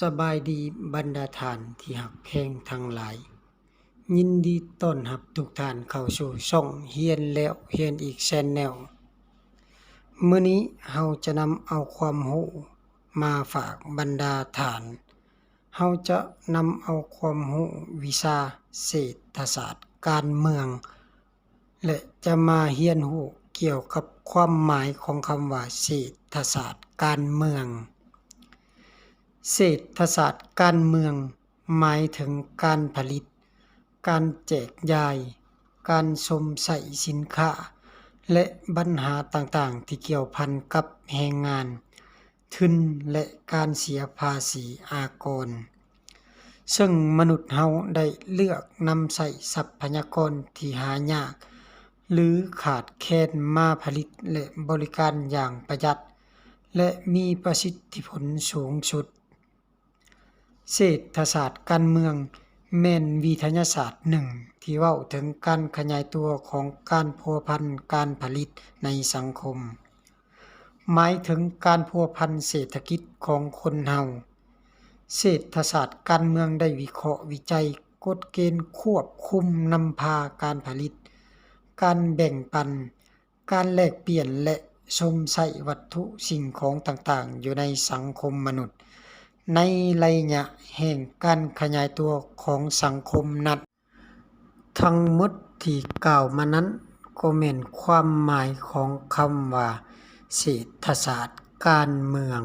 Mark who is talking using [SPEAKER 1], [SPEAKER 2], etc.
[SPEAKER 1] สบายดีบรรดาทานที่หักแพงทั้งหลาย ยินดีต้อนรับทุกท่านเข้าสู่ช่องเฮียนแล้วเฮียนอีกแชนแนลมื้อนี้เฮาจะนำเอาความรู้มาฝากบรรดาทานเฮาจะนำเอาความรู้วิชาเศรษฐศาสตร์การเมือง และจะมาเรียนรู้เกี่ยวกับความหมายของคำว่าเศรษฐศาสตร์การเมือง เศรษฐศาสตร์การเมือง หมายถึงการผลิต การแจกจ่าย การสมใส่สินค้า และปัญหาต่างๆ ที่เกี่ยวพันกับแรงงาน ทุนและการเสียภาษีอากร ซึ่งมนุษย์เฮาได้เลือกนำใช้ทรัพยากรที่หายาก หรือขาดแคลนมาผลิตและบริการอย่างประหยัด และมีประสิทธิผลสูงสุด เศรษฐศาสตร์การเมือง แม่นวิทยาศาสตร์หนึ่ง ที่เว้าถึงการขยายตัวของการพัวพันการผลิตในสังคม หมายถึงการพัวพันเศรษฐกิจของคนเฮาเศรษฐศาสตร์การเมืองได้วิเคราะห์วิจัยกฎเกณฑ์ควบคุมนำพาการผลิต การแบ่งปัน การแลกเปลี่ยนและชมใช้วัตถุสิ่งของต่างๆ อยู่ในสังคมมนุษย์ ในระยะแห่งการขยายตัวของสังคมนัด ทั้งหมดที่กล่าวมานั้นก็เม่นความหมายของคำว่าเศรษฐศาสตร์การเมือง